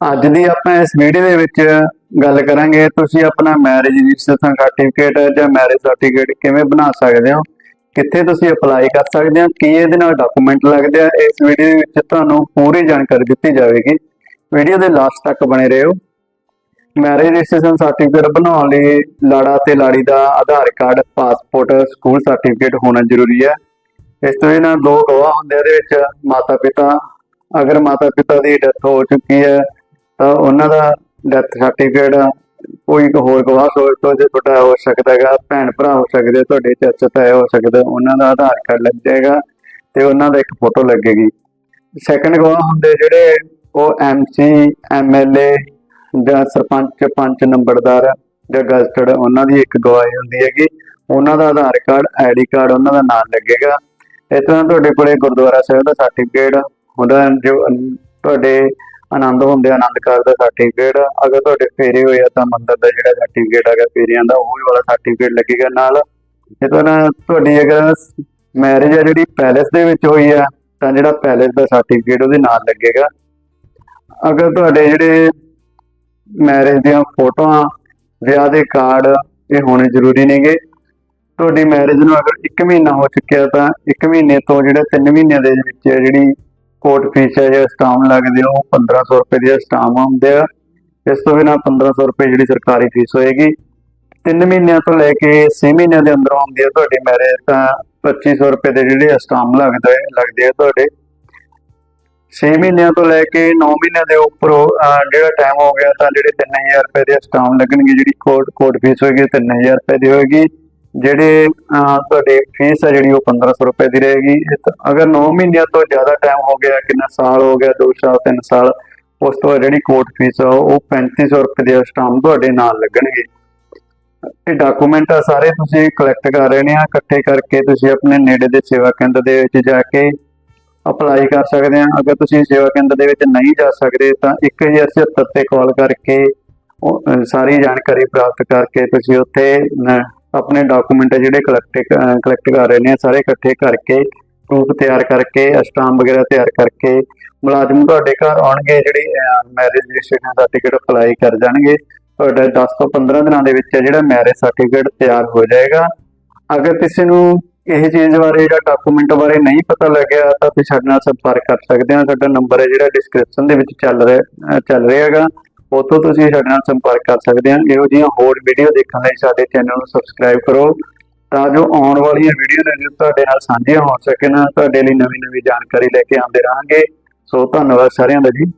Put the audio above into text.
ਅੱਜ ਦੀ ਆਪਾਂ ਇਸ ਵੀਡੀਓ ਦੇ ਵਿੱਚ ਗੱਲ ਕਰਾਂਗੇ, ਤੁਸੀਂ ਆਪਣਾ ਮੈਰਿਜ ਰਜਿਸਟ੍ਰੇਸ਼ਨ ਸਰਟੀਫਿਕੇਟ ਜਾਂ ਮੈਰਿਜ ਸਰਟੀਫਿਕੇਟ ਕਿਵੇਂ ਬਣਾ ਸਕਦੇ ਹੋ? ਕਿੱਥੇ ਤੁਸੀਂ ਅਪਲਾਈ ਕਰ ਸਕਦੇ ਹੋ? ਕੀ ਇਹਦੇ ਨਾਲ ਡਾਕੂਮੈਂਟ ਲੱਗਦੇ ਆ? ਇਸ ਵੀਡੀਓ ਦੇ ਵਿੱਚ ਤੁਹਾਨੂੰ ਪੂਰੀ ਜਾਣਕਾਰੀ ਦਿੱਤੀ ਜਾਵੇਗੀ। ਵੀਡੀਓ ਦੇ ਲਾਸਟ ਤੱਕ ਬਣੇ ਰਹੋ। ਮੈਰਿਜ ਰਜਿਸਟ੍ਰੇਸ਼ਨ ਸਰਟੀਫਿਕੇਟ ਬਣਾਉਣ ਲਈ ਲਾੜਾ ਤੇ ਲਾੜੀ ਦਾ Aadhaar card passport school certificate ਹੋਣਾ ਜ਼ਰੂਰੀ ਹੈ। ਇਸ ਤੋਂ ਇਹਨਾਂ ਦੋ ਗਵਾਹ ਹੁੰਦੇ ਆ, ਇਹਦੇ ਵਿੱਚ ਮਾਤਾ ਪਿਤਾ ਅਗਰ ਮਾਤਾ ਪਿਤਾ ਦੀ ਡੈਥ ਹੋ ਚੁੱਕੀ ਹੈ ਤਾਂ ਉਹਨਾਂ ਦਾ ਡੈਥ ਸਰਟੀਫਿਕੇਟ ਕੋਈ ਹੋਰ ਗਵਾਹ ਸੋਚ ਤੋਂ ਜੇ ਤੁਹਾਡਾ ਹੋ ਸਕਦਾ ਹੈਗਾ, ਭੈਣ ਭਰਾ ਹੋ ਸਕਦੇ, ਤੁਹਾਡੇ ਚਾਚਾ ਤਾਏ ਹੋ ਸਕਦੇ, ਉਹਨਾਂ ਦਾ ਆਧਾਰ ਕਾਰਡ ਲੱਗ ਜਾਏਗਾ ਤੇ ਉਹਨਾਂ ਦਾ ਇੱਕ ਫੋਟੋ ਲੱਗੇਗੀ। ਸੈਕੰਡ ਗਵਾਹ ਹੁੰਦੇ ਜਿਹੜੇ ਉਹ ਐਮਸੀ ਐਮਐਲਏ ਜਾਂ ਸਰਪੰਚ ਪੰਚ ਨੰਬਰਦਾਰ ਜਾਂ ਗਜ਼ਟਡ, ਉਹਨਾਂ ਦੀ ਇੱਕ ਗਵਾਹੀ ਹੁੰਦੀ ਹੈਗੀ। ਉਹਨਾਂ ਦਾ ਆਧਾਰ ਕਾਰਡ ਆਈਡੀ ਕਾਰਡ ਉਹਨਾਂ ਦਾ ਨਾਮ ਲੱਗੇਗਾ। ਇਸ ਤਰ੍ਹਾਂ ਤੁਹਾਡੇ ਕੋਲੇ ਗੁਰਦੁਆਰਾ ਸਾਹਿਬ ਦਾ ਸਰਟੀਫਿਕੇਟ ਉਹਦਾ ਜੋ ਤੁਹਾਡੇ ਆਨੰਦ ਹੁੰਦੇ, ਆਨੰਦ ਕਾਰਜ ਦਾ ਸਰਟੀਫਿਕੇਟ ਅਗਰ ਤੁਹਾਡੇ ਫੇਰੇ ਹੋਏ ਆ ਤਾਂ ਮੰਦਰ ਦਾ ਜਿਹੜਾ ਸਰਟੀਫਿਕੇਟ ਹੈਗਾ ਫੇਰਿਆਂ ਦਾ, ਉਹ ਵਾਲਾ ਸਰਟੀਫਿਕੇਟ ਲੱਗੇਗਾ ਨਾਲ। ਇਹ ਤਰ੍ਹਾਂ ਤੁਹਾਡੀ ਅਗਰ ਮੈਰਿਜ ਹੈ ਜਿਹੜੀ ਪੈਲੇਸ ਦੇ ਵਿੱਚ ਹੋਈ ਆ, ਤਾਂ ਜਿਹੜਾ ਪੈਲੇਸ ਦਾ ਸਰਟੀਫਿਕੇਟ ਉਹਦੇ ਨਾਲ ਲੱਗੇਗਾ। ਅਗਰ ਤੁਹਾਡੇ ਜਿਹੜੇ ਮੈਰਿਜ ਦੀਆਂ ਫੋਟੋਆਂ, ਵਿਆਹ ਦੇ ਕਾਰਡ ਇਹ ਹੋਣੇ ਜ਼ਰੂਰੀ ਨੇਗੇ। ਤੁਹਾਡੀ ਮੈਰਿਜ ਨੂੰ ਅਗਰ 1 ਮਹੀਨਾ ਹੋ ਚੁੱਕਿਆ ਤਾਂ 1 ਮਹੀਨੇ ਤੋਂ ਜਿਹੜੇ 3 ਮਹੀਨਿਆਂ ਦੇ ਵਿੱਚ ਜਿਹੜੀ ਕੋਰਟ ਫੀਸ ਹੈ ਜਾਂ ਸਟਾਮ ਲੱਗਦੇ ਆ, ਉਹ 1500 ਰੁਪਏ ਦੇ ਸਟਾਮ ਹੁੰਦੇ ਆ। ਇਸ ਤੋਂ ਬਿਨਾਂ 1500 ਰੁਪਏ ਜਿਹੜੀ ਸਰਕਾਰੀ ਫੀਸ ਹੋਏਗੀ। 3 ਮਹੀਨਿਆਂ ਤੋਂ ਲੈ ਕੇ 6 ਮਹੀਨਿਆਂ ਦੇ ਅੰਦਰ ਆਉਂਦੀ ਹੈ ਤੁਹਾਡੀ ਮੈਰਿਜ ਤਾਂ 2500 ਰੁਪਏ ਦੇ ਜਿਹੜੇ ਸਟਾਮ ਲੱਗਦੇ ਲੱਗਦੇ ਆ ਤੁਹਾਡੇ। 6 ਮਹੀਨਿਆਂ ਤੋਂ ਲੈ ਕੇ 9 ਮਹੀਨਿਆਂ ਦੇ ਉੱਪਰ ਜਿਹੜਾ ਟਾਈਮ ਹੋ ਗਿਆ ਤਾਂ ਜਿਹੜੇ 3000 ਰੁਪਏ ਦੇ ਸਟਾਮ ਲੱਗਣਗੇ ਜਿਹੜੀ ਕੋਰਟ ਕੋਰਟ ਫੀਸ ਹੋਏਗੀ 3000 ਰੁਪਏ ਦੀ ਹੋਏਗੀ। ਜਿਹੜੇ ਅਹ, ਤੁਹਾਡੇ ਫੀਸ ਹੈ ਜਿਹੜੀ ਉਹ 1500 ਰੁਪਏ ਦੀ ਰਹੇਗੀ। ਅਗਰ 9 ਮਹੀਨਿਆਂ ਤੋਂ ਜ਼ਿਆਦਾ ਟਾਈਮ ਹੋ ਗਿਆ ਕਿੰਨਾ ਸਾਲ ਹੋ ਗਿਆ 2 ਸਾਲ 3 ਸਾਲ ਉਸ ਤੋਂ ਬਾਅਦ ਜਿਹੜੀ ਕੋਰਟ ਫੀਸ ਆ ਉਹ 3500 ਰੁਪਏ ਦੇ ਸਟਾਮ ਤੁਹਾਡੇ ਨਾਲ ਲੱਗਣਗੇ। ਇਹ ਡਾਕੂਮੈਂਟ ਆ ਸਾਰੇ ਤੁਸੀਂ ਕਲੈਕਟ ਕਰ ਰਹੇ ਨੇ ਆ ਇਕੱਠੇ ਕਰਕੇ ਤੁਸੀਂ ਆਪਣੇ ਨੇੜੇ ਦੇ ਸੇਵਾ ਕੇਂਦਰ ਦੇ ਵਿੱਚ ਜਾ ਕੇ ਅਪਲਾਈ ਕਰ ਸਕਦੇ ਆ। ਅਗਰ ਤੁਸੀਂ ਸੇਵਾ ਕੇਂਦਰ ਦੇ ਵਿੱਚ ਨਹੀਂ ਜਾ ਸਕਦੇ ਤਾਂ 1076 ਤੇ ਕਾਲ ਕਰਕੇ ਸਾਰੀ ਜਾਣਕਾਰੀ ਪ੍ਰਾਪਤ ਕਰਕੇ ਤੁਸੀਂ ਉੱਥੇ ਆਪਣੇ ਡਾਕੂਮੈਂਟ ਜਿਹੜੇ ਕਲੈਕਟ ਕਲੈਕਟ ਕਰ ਰਹੇ ਨੇ, ਸਾਰੇ ਇਕੱਠੇ ਕਰਕੇ ਪ੍ਰੂਫ ਤਿਆਰ ਕਰਕੇ ਅਸਟਾਮ ਵਗੈਰਾ ਤਿਆਰ ਕਰਕੇ, ਮੁਲਾਜ਼ਮ ਤੁਹਾਡੇ ਘਰ ਆਉਣਗੇ, ਜਿਹੜੀ ਮੈਰਿਜ ਰਜਿਸਟ੍ਰੇਸ਼ਨ ਸਰਟੀਫਿਕੇਟ ਅਪਲਾਈ ਕਰ ਜਾਣਗੇ, ਤੁਹਾਡਾ 10 ਤੋਂ 15 ਦਿਨਾਂ ਦੇ ਵਿੱਚ ਜਿਹੜਾ ਮੈਰਿਜ ਸਰਟੀਫਿਕੇਟ ਤਿਆਰ ਹੋ ਜਾਏਗਾ। ਅਗਰ ਕਿਸੇ ਨੂੰ ਇਹ ਚੀਜ਼ ਬਾਰੇ ਜਾਂ ਡਾਕੂਮੈਂਟ ਬਾਰੇ ਨਹੀਂ ਪਤਾ ਲੱਗਿਆ, ਤਾਂ ਤੁਸੀਂ ਸਾਡੇ ਨਾਲ ਸੰਪਰਕ ਕਰ ਸਕਦੇ ਹੋ। ਸਾਡਾ ਨੰਬਰ ਹੈ ਜਿਹੜਾ ਡਿਸਕ੍ਰਿਪਸ਼ਨ ਦੇ ਵਿੱਚ ਚੱਲ ਰਿਹਾ ਚੱਲ ਰਿਹਾ ਹੈਗਾ। ਉੱਥੋਂ ਤੁਸੀਂ ਸਾਡੇ ਨਾਲ ਸੰਪਰਕ ਕਰ ਸਕਦੇ ਹੋ। ਇਹੋ ਜਿਹੀਆਂ ਹੋਰ ਵੀਡੀਓ ਦੇਖਣ ਲਈ ਸਾਡੇ ਚੈਨਲ ਨੂੰ ਸਬਸਕ੍ਰਾਈਬ ਕਰੋ। ਤਾਂ ਜੋ ਆਉਣ ਵਾਲੀਆਂ ਵੀਡੀਓ ਨੇ ਜੋ ਤੁਹਾਡੇ ਨਾਲ ਸਾਂਝੀਆਂ ਹੋ ਸਕਣ, ਤੁਹਾਡੇ ਲਈ ਨਵੀਂ ਨਵੀਂ ਜਾਣਕਾਰੀ ਲੈ ਕੇ ਆਉਂਦੇ ਰਹਾਂਗੇ। ਸੋ ਧੰਨਵਾਦ ਸਾਰਿਆਂ ਦਾ ਜੀ।